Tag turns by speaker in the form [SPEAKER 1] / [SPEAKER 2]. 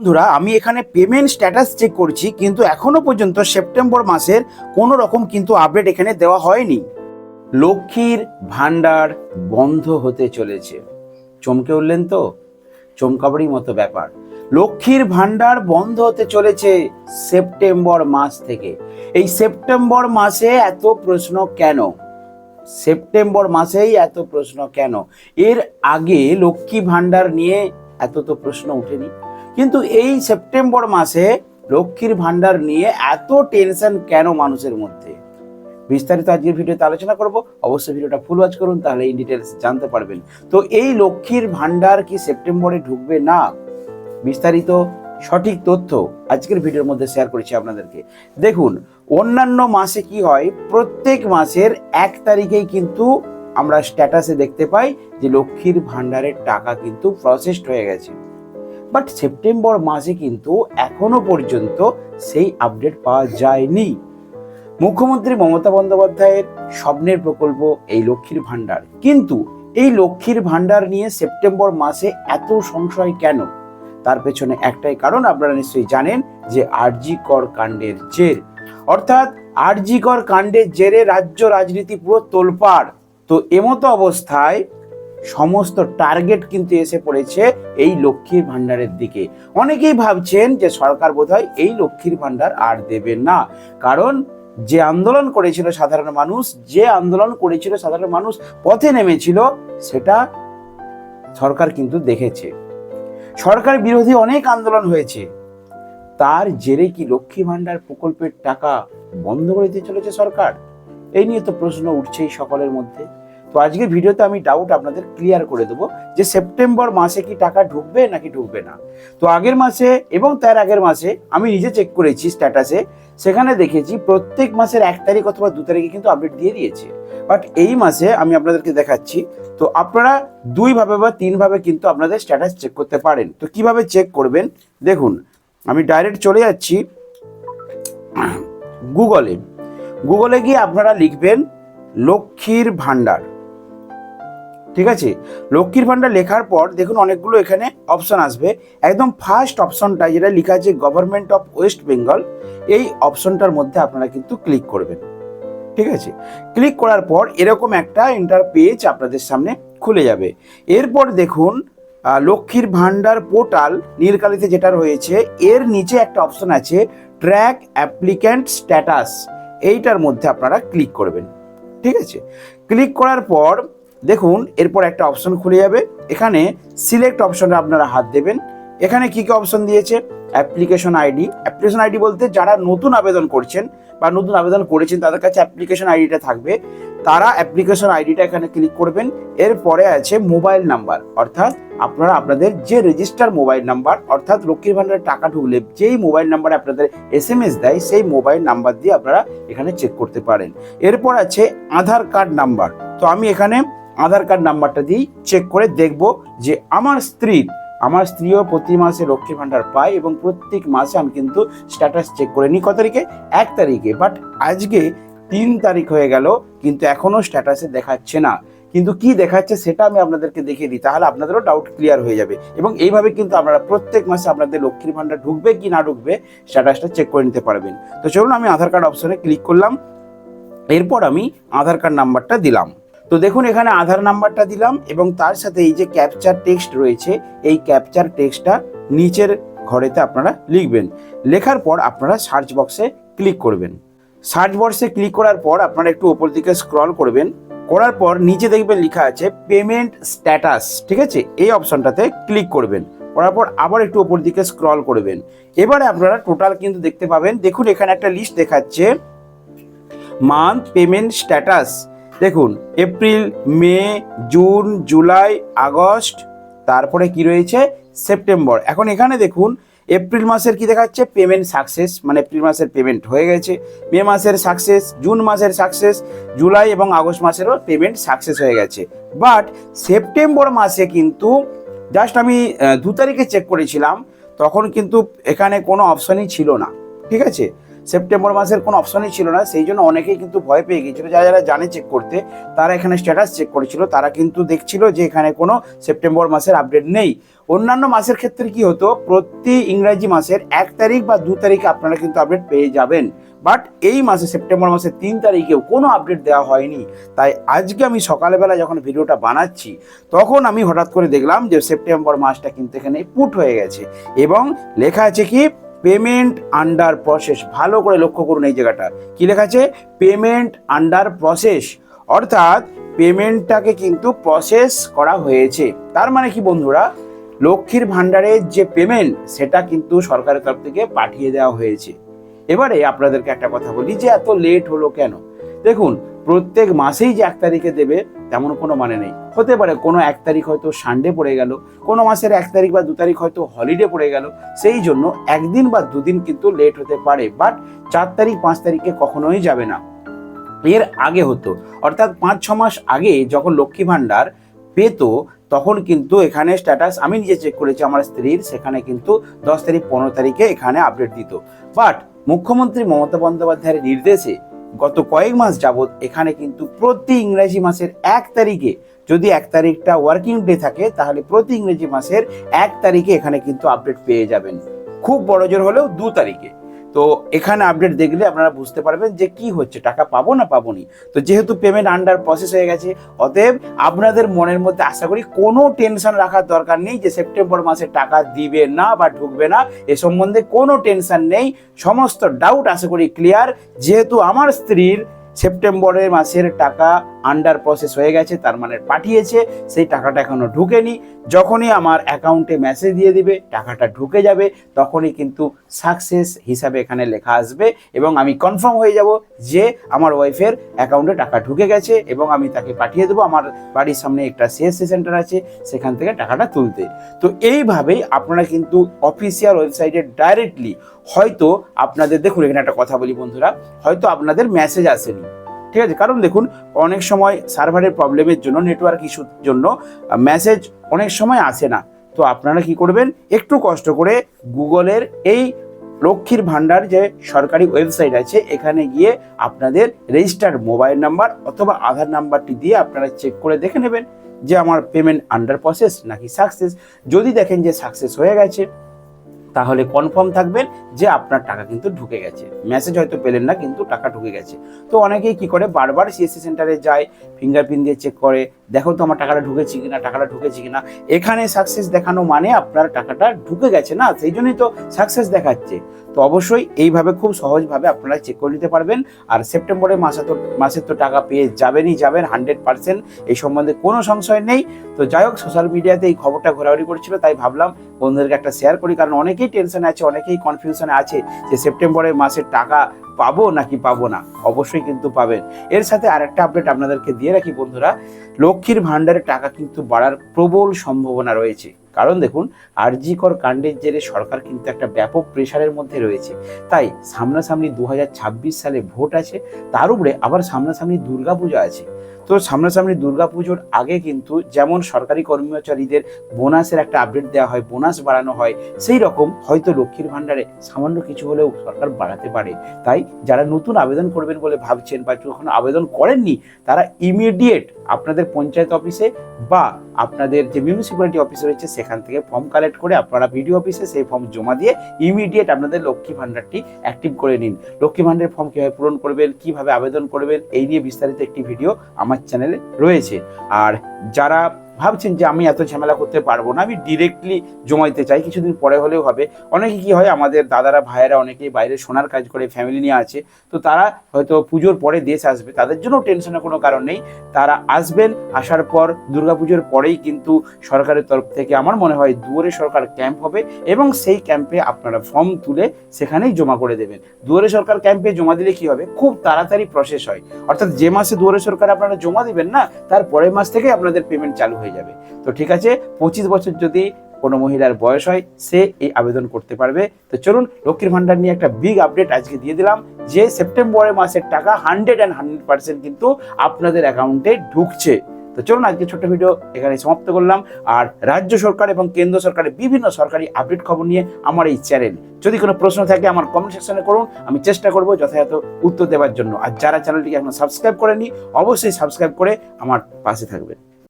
[SPEAKER 1] বন্ধুরা, আমি এখানে পেমেন্ট স্ট্যাটাস চেক করছি, কিন্তু এখনও পর্যন্ত সেপ্টেম্বর মাসের কোনো রকম কিন্তু আপডেট এখানে দেওয়া হয়নি। লক্ষ্মীর ভান্ডার বন্ধ হতে চলেছে। চমকে উঠলেন তো? চমকাবারই মতো ব্যাপার। লক্ষ্মীর ভান্ডার বন্ধ হতে চলেছে সেপ্টেম্বর মাস থেকে। এই সেপ্টেম্বর মাসে এত প্রশ্ন কেন? সেপ্টেম্বর মাসেই এত প্রশ্ন কেন? এর আগে লক্ষ্মী ভান্ডার নিয়ে এত তো প্রশ্ন ওঠেনি কিন্তু এই সেপ্টেম্বর মাসে লক্ষ্মীর ভান্ডার নিয়ে এত টেনশন কেন মানুষের মধ্যে? বিস্তারিত আজকের ভিডিওতে আলোচনা করব। অবশ্যই ভিডিওটা ফুল ওয়াচ করুন, তাহলে এই ডিটেলস জানতে পারবেন। তো এই লক্ষ্মীর ভান্ডার কি সেপ্টেম্বরে ঢুকবে না? বিস্তারিত সঠিক তথ্য আজকের ভিডিওর মধ্যে শেয়ার করেছি আপনাদেরকে। দেখুন, অন্যান্য মাসে কি হয়? প্রত্যেক মাসের এক তারিখেই কিন্তু আমরা স্ট্যাটাসে দেখতে পাই যে লক্ষ্মীর ভান্ডারের টাকা কিন্তু প্রসেসড হয়ে গেছে। বাট সেপ্টেম্বর মাসে কিন্তু এখনও পর্যন্ত সেই আপডেট পাওয়া যায়নি। মুখ্যমন্ত্রী মমতা বন্দ্যোপাধ্যায়ের স্বপ্নের প্রকল্প এই লক্ষ্মীর ভান্ডার কিন্তু এই লক্ষ্মীর ভান্ডার নিয়ে সেপ্টেম্বর মাসে এত সংশয় কেন? তার পেছনে একটাই কারণ আপনারা নিশ্চয়ই জানেন যে আরজি কর কাণ্ডের জের। অর্থাৎ আরজি কর কাণ্ডের জেরে রাজ্য রাজনীতি পুরো তোলপাড়। তো এমতো অবস্থায় সমস্ত টার্গেট কিন্তু এসে পড়েছে এই লক্ষ্মীর ভান্ডারের দিকে। অনেকেই ভাবছেন যে সরকার বোধহয় এই লক্ষ্মীর ভান্ডার আর দেবে না। কারণ যে আন্দোলন করেছিল সাধারণ মানুষ, যে আন্দোলন করেছিল সাধারণ মানুষ, পথে নেমেছিল, সেটা সরকার কিন্তু দেখেছে। সরকার বিরোধী অনেক আন্দোলন হয়েছে। তার জেরে কি লক্ষ্মী ভান্ডার প্রকল্পের টাকা বন্ধ করে দিতে চলেছে সরকার? এই নিয়ে তো প্রশ্ন উঠছেই সকলের মধ্যে। তো আজকের ভিডিওতে আমি ডাউট আপনাদের ক্লিয়ার করে দেবো যে সেপ্টেম্বর মাসে কি টাকা ঢুকবে নাকি ঢুকবে না। তো আগের মাসে এবং তার আগের মাসে আমি নিজে চেক করেছি স্ট্যাটাসে সেখানে দেখেছি প্রত্যেক মাসের এক তারিখ অথবা দু তারিখে কিন্তু আপডেট দিয়ে দিয়েছে। বাট এই মাসে আমি আপনাদেরকে দেখাচ্ছি, তো আপনারা দুইভাবে বা তিনভাবে কিন্তু আপনাদের স্ট্যাটাস চেক করতে পারেন। তো কীভাবে চেক করবেন? দেখুন, আমি ডাইরেক্ট চলে যাচ্ছি গুগলে গুগলে গিয়ে আপনারা লিখবেন, লক্ষ্মীর ভান্ডার ঠিক আছে? লক্ষ্মীর ভান্ডার লেখার পর দেখুন অনেকগুলো এখানে অপশন আসবে। একদম ফার্স্ট অপশনটা যেটা লেখা আছে গভর্নমেন্ট অফ ওয়েস্ট বেঙ্গল এই অপশনটার মধ্যে আপনারা কিন্তু ক্লিক করবেন। ঠিক আছে? ক্লিক করার পর এরকম একটা ইন্টার পেজ আপনাদের সামনে খুলে যাবে। এরপর দেখুন লক্ষ্মীর ভান্ডার পোর্টাল নীলকালিতে যেটা রয়েছে, এর নিচে একটা অপশন আছে ট্র্যাক অ্যাপ্লিক্যান্ট স্ট্যাটাস এইটার মধ্যে আপনারা ক্লিক করবেন। ঠিক আছে? ক্লিক করার পর দেখুন, এরপর একটা অপশন খুলে যাবে। এখানে সিলেক্ট অপশনে আপনারা হাত দেবেন। এখানে কি কি অপশন দিয়েছে? অ্যাপ্লিকেশন আইডি অ্যাপ্লিকেশন আইডি বলতে যারা নতুন আবেদন করছেন বা নতুন আবেদন করেছেন, তাদের কাছে অ্যাপ্লিকেশন আইডিটা থাকবে। তারা অ্যাপ্লিকেশন আইডিটা এখানে ক্লিক করবেন। এরপরে আছে মোবাইল নাম্বার অর্থাৎ আপনারা আপনাদের যে রেজিস্টার মোবাইল নাম্বার অর্থাৎ লক্ষ্মীর ভান্ডারের টাকা ঢুকলে যেই মোবাইল নাম্বারে আপনাদের এস এম এস দেয়, সেই মোবাইল নাম্বার দিয়ে আপনারা এখানে চেক করতে পারেন। এরপর আছে আধার কার্ড নাম্বার তো আমি এখানে আধার কার্ড নাম্বারটা দিয়েই চেক করে দেখব যে আমার স্ত্রীর আমার স্ত্রীও প্রতি মাসে লক্ষ্মীর ভান্ডার পায় এবং প্রত্যেক মাসে আমি কিন্তু স্ট্যাটাস চেক করে নিই। কত তারিখে? এক তারিখে। বাট আজকে তিন তারিখ হয়ে গেল, কিন্তু এখনও স্ট্যাটাসে দেখাচ্ছে না। কিন্তু কি দেখাচ্ছে সেটা আমি আপনাদেরকে দেখিয়ে দিই, তাহলে আপনাদেরও ডাউট ক্লিয়ার হয়ে যাবে। এবং এইভাবে কিন্তু আপনারা প্রত্যেক মাসে আপনাদের লক্ষ্মীর ভান্ডার ঢুকবে কি না ঢুকবে স্ট্যাটাসটা চেক করে নিতে পারবেন। তো চলুন আমি আধার কার্ড অপশনে ক্লিক করলাম। এরপর আমি আধার কার্ড নাম্বারটা দিলাম। তো দেখুন, এখানে আধার নাম্বারটা দিলাম এবং তার সাথে এই যে ক্যাপচার টেক্সট রয়েছে, এই ক্যাপচার টেক্সটটা নিচের ঘরেতে আপনারা লিখবেন। লেখার পর আপনারা সার্চ বক্সে ক্লিক করবেন। সার্চ বক্সে ক্লিক করার পর আপনারা একটু ওপর দিকে স্ক্রল করবেন। করার পর নিচে দেখবেন লেখা আছে পেমেন্ট স্ট্যাটাস ঠিক আছে? এই অপশনটাতে ক্লিক করবেন। করার পর আবার একটু ওপর দিকে স্ক্রল করবেন। এবারে আপনারা টোটাল কিন্তু দেখতে পাবেন। দেখুন, এখানে একটা লিস্ট দেখাচ্ছে মান্থ পেমেন্ট স্ট্যাটাস দেখুন, April, May, June, July, August, তারপরে কি রয়েছে? সেপ্টেম্বর। এখন এখানে দেখুন, এপ্রিল মাসের কি দেখাচ্ছে? পেমেন্ট সাকসেস মানে এপ্রিল মাসের পেমেন্ট হয়ে গেছে। মে মাসের সাকসেস জুন মাসের সাকসেস জুলাই এবং আগস্ট মাসেরও পেমেন্ট সাকসেস হয়ে গেছে। বাট সেপ্টেম্বর মাসে কিন্তু জাস্ট আমি দু তারিখে চেক করেছিলাম, তখন কিন্তু এখানে কোনো অপশনই ছিল না। ঠিক আছে? সেপ্টেম্বর মাসের কোনো অপশনই ছিল না, সেই জন্য অনেকেই কিন্তু ভয় পেয়ে গিয়েছিল। যারা যারা জানে চেক করতে, তারা এখানে স্ট্যাটাস চেক করেছিল। তারা কিন্তু দেখছিল যে এখানে কোনো সেপ্টেম্বর মাসের আপডেট নেই। অন্যান্য মাসের ক্ষেত্রে কি হতো, প্রতি ইংরাজি মাসের এক তারিখ বা দু তারিখে আপনারা কিন্তু আপডেট পেয়ে যাবেন। বাট এই মাসে, সেপ্টেম্বর মাসের তিন তারিখেও কোনো আপডেট দেওয়া হয়নি। তাই আজকে আমি সকালবেলা যখন ভিডিওটা বানাচ্ছি, তখন আমি হঠাৎ করে দেখলাম যে সেপ্টেম্বর মাসটা কিন্তু এখানে পুট হয়ে গেছে। এবং লেখা আছে কি পেমেন্ট আন্ডার প্রসেস। ভালো করে লক্ষ্য করুন এই জায়গাটা। কি লেখা আছে? Payment under process. অর্থাৎ পেমেন্টটাকে কিন্তু প্রসেস করা হয়েছে। তার মানে কি বন্ধুরা? লক্ষ্মীর ভাণ্ডারের যে পেমেন্ট, সেটা কিন্তু সরকারের তরফ থেকে পাঠিয়ে দেওয়া হয়েছে। এবারে আপনাদেরকে একটা কথা বলি, যে এত লেট হলো কেন? দেখুন, প্রত্যেক মাসেই যে এক তারিখে দেবে তেমন কোনো মানে নেই। হতে পারে কোনো এক তারিখ হয়তো সানডে পড়ে গেল, কোনো মাসের এক তারিখ বা দু তারিখ হয়তো হলিডে পড়ে গেল, সেই জন্য একদিন বা দুদিন কিন্তু লেট হতে পারে বাট চার তারিখ, পাঁচ তারিখে কখনোই যাবে না। এর আগে হতো, অর্থাৎ পাঁচ, ছ মাস আগে যখন লক্ষ্মী ভাণ্ডার পেতো, তখন কিন্তু এখানে স্ট্যাটাস আমি নিজে চেক করেছি, আমার স্ত্রীর, সেখানে কিন্তু দশ তারিখ, পনেরো তারিখে এখানে আপডেট দিত। বাট মুখ্যমন্ত্রী মমতা বন্দ্যোপাধ্যায়ের নির্দেশে গত কয়েক মাস যাবৎ এখানে কিন্তু প্রতি ইংরেজি মাসের এক তারিখে যদি এক তারিখটা ওয়ার্কিং ডে থাকে, তাহলে প্রতি ইংরেজি মাসের এক তারিখে এখানে কিন্তু আপডেট পেয়ে যাবেন। খুব বড় জোর হলেও দু তারিখে। তো এখানে আপডেট দেখলে আপনারা বুঝতে পারবেন যে কি হচ্ছে, টাকা পাবো না পাবো নি তো যেহেতু পেমেন্ট আন্ডার প্রসেস হয়ে গেছে, অতএব আপনাদের মনের মধ্যে আশা করি কোনো টেনশন রাখার দরকার নেই যে সেপ্টেম্বর মাসে টাকা দিবে না বা ঢুকবে না, এ সম্বন্ধে কোনো টেনশন নেই। সমস্ত ডাউট আশা করি ক্লিয়ার যেহেতু আমার স্ত্রীর সেপ্টেম্বরের মাসের টাকা আন্ডার প্রসেস হয়ে গেছে, তার মানে পাঠিয়েছে, সেই টাকাটা এখনও ঢুকেনি। যখনই আমার অ্যাকাউন্টে মেসেজ দিয়ে দিবে, টাকাটা ঢুকে যাবে, তখনই কিন্তু সাকসেস হিসাবে এখানে লেখা আসবে এবং আমি কনফার্ম হয়ে যাব যে আমার ওয়াইফের অ্যাকাউন্টে টাকা ঢুকে গেছে এবং আমি তাকে পাঠিয়ে দেবো। আমার বাড়ির সামনে একটা সিএসসি সেন্টার আছে, সেখান থেকে টাকাটা তুলতে। তো এইভাবেই আপনারা কিন্তু অফিসিয়াল ওয়েবসাইটে ডাইরেক্টলি হয়তো আপনাদের, দেখুন, এখানে একটা কথা বলি বন্ধুরা, হয়তো আপনাদের মেসেজ আসেনি। ঠিক আছে? কারণ দেখুন, অনেক সময় সার্ভারের প্রবলেমের জন্য নেটওয়ার্ক ইস্যুর জন্য মেসেজ অনেক সময় আসে না। তো আপনারা কি করবেন? একটু কষ্ট করে গুগলের এই লক্ষ্মীর ভাণ্ডার যে সরকারি ওয়েবসাইট আছে, এখানে গিয়ে আপনাদের রেজিস্টার্ড মোবাইল নাম্বার অথবা আধার নাম্বারটি দিয়ে আপনারা চেক করে দেখে নেবেন যে আমার পেমেন্ট আন্ডার প্রসেস নাকি সাকসেস যদি দেখেন যে সাকসেস হয়ে গেছে তাহলে কনফার্ম থাকবেন যে আপনার টাকা কিন্তু ঢুকে গেছে। মেসেজ হয়তো পেলেন না, কিন্তু টাকা ঢুকে গেছে। তো অনেকেই কি করে? বারবার সিএসসি সেন্টারে যায় ফিঙ্গারপ্রিন্ট দিয়ে চেক করে দেখো তো আমার টাকাটা ঢুকেছে কিনা, টাকাটা ঢুকেছে কিনা। এখানে সাকসেস দেখানো মানে আপনার টাকাটা ঢুকে গেছে না, সেই জন্যই তো সাকসেস দেখাচ্ছে। তো অবশ্যই এইভাবে খুব সহজভাবে আপনারা চেক করে নিতে পারবেন। আর সেপ্টেম্বরের মাসে তো মাসের তো টাকা পেয়ে যাবেনই যাবেন হান্ড্রেড পার্সেন্ট এই সম্বন্ধে কোনো সংশয় নেই। তো যাই হোক সোশ্যাল মিডিয়াতে এই খবরটা ঘোরাঘুরি করছিল, তাই ভাবলাম বন্ধুদেরকে একটা শেয়ার করি, কারণ অনেকেই টেনশনে আছে, অনেকেই কনফিউশনে আছে যে সেপ্টেম্বরের মাসের টাকা পাবো নাকি পাবো না? অবশ্যই কিন্তু পাবেন। এর সাথে আরেকটা আপডেট আপনাদেরকে দিয়ে রাখি বন্ধুরা। লক্ষ্মীর ভাণ্ডারের টাকা কিন্তু বাড়ার প্রবল সম্ভাবনা রয়েছে। কারণ দেখুন, আরজিকর কাণ্ডের জেরে সরকার কিন্তু একটা ব্যাপক প্রেশারের মধ্যে রয়েছে। তাই সামনাসামনি দু হাজার ছাব্বিশ সালে ভোট আছে, তার উপরে আবার সামনাসামনি দুর্গাপূজা আছে। তো সামনাসামনি দুর্গাপুজোর আগে কিন্তু যেমন সরকারি কর্মচারীদের বোনাসের একটা আপডেট দেওয়া হয়, বোনাস বাড়ানো হয়, সেই রকম হয়তো লক্ষ্মীর ভাণ্ডারে সামান্য কিছু হলেও সরকার বাড়াতে পারে। তাই যারা নতুন আবেদন করবেন বলে ভাবছেন বা যখন আবেদন করেননি, তারা ইমিডিয়েট আপনাদের পঞ্চায়েত অফিসে বা আপনাদের যে মিউনিসিপ্যালিটি অফিস রয়েছে, সেখান থেকে ফর্ম কালেক্ট করে আপনারা বিডিও অফিসে সেই ফর্ম জমা দিয়ে ইমিডিয়েট আপনাদের লক্ষ্মী ভাণ্ডারটি অ্যাক্টিভ করে নিন। লক্ষ্মী ভাণ্ডারের ফর্ম কীভাবে পূরণ করবেন, কীভাবে আবেদন করবেন, এই নিয়ে বিস্তারিত একটি ভিডিও আমার চ্যানেলে রয়েছে। আর যারা ভাবছেন যে আমি এত ঝামেলা করতে পারব না, আমি ডিরেক্টলি জমা দিতে চাই। কিছুদিন পরে হলেও হবে। অনেকে কি হয়, আমাদের দাদারা, ভাইয়েরা অনেকেই বাইরে সোনার কাজ করে ফ্যামিলি নিয়ে আছে। তো তারা হয়তো পুজোর পরে দেশ আসবে। তাদের জন্য টেনশনের কোনো কারণ নেই। তারা আসবেন, আসার পর, দুর্গাপুজোর পরেই কিন্তু সরকারের তরফ থেকে আমার মনে হয় দুয়ারে সরকার ক্যাম্প হবে এবং সেই ক্যাম্পে আপনারা ফর্ম তুলে সেখানেই জমা করে দেবেন। দুয়ারে সরকার ক্যাম্পে জমা দিলে কি হবে? খুব তাড়াতাড়ি প্রসেস হয়। অর্থাৎ যে মাসে দুয়ারে সরকার আপনারা জমা দিবেন না, তার পরের মাস থেকে আপনাদের পেমেন্ট চালু হয়ে যাবে। তো ঠিক আছে, পঁচিশ বছর যদি কোনো মহিলার বয়স হয়, সে এই আবেদন করতে পারবে। তো চলুন, লক্ষ্মীর ভাণ্ডার নিয়ে একটা বিগ আপডেট আজকে দিয়ে দিলাম, যে সেপ্টেম্বরের মাসের টাকা হান্ড্রেড অ্যান্ড হান্ড্রেড পার্সেন্ট কিন্তু আপনাদের অ্যাকাউন্টে ঢুকছে। তো চলুন, আজকে ছোট্ট ভিডিও এখানে সমাপ্ত করলাম। আর রাজ্য সরকার এবং কেন্দ্র সরকারের বিভিন্ন সরকারি আপডেট খবর নিয়ে আমার এই চ্যানেল যদি কোনো প্রশ্ন থাকে, আমার কমেন্ট সেকশনে করুন। আমি চেষ্টা করব যথাযথ উত্তর দেওয়ার জন্য। আর যারা চ্যানেলটিকে এখন সাবস্ক্রাইব করেনি অবশ্যই সাবস্ক্রাইব করে আমার পাশে থাকবেন।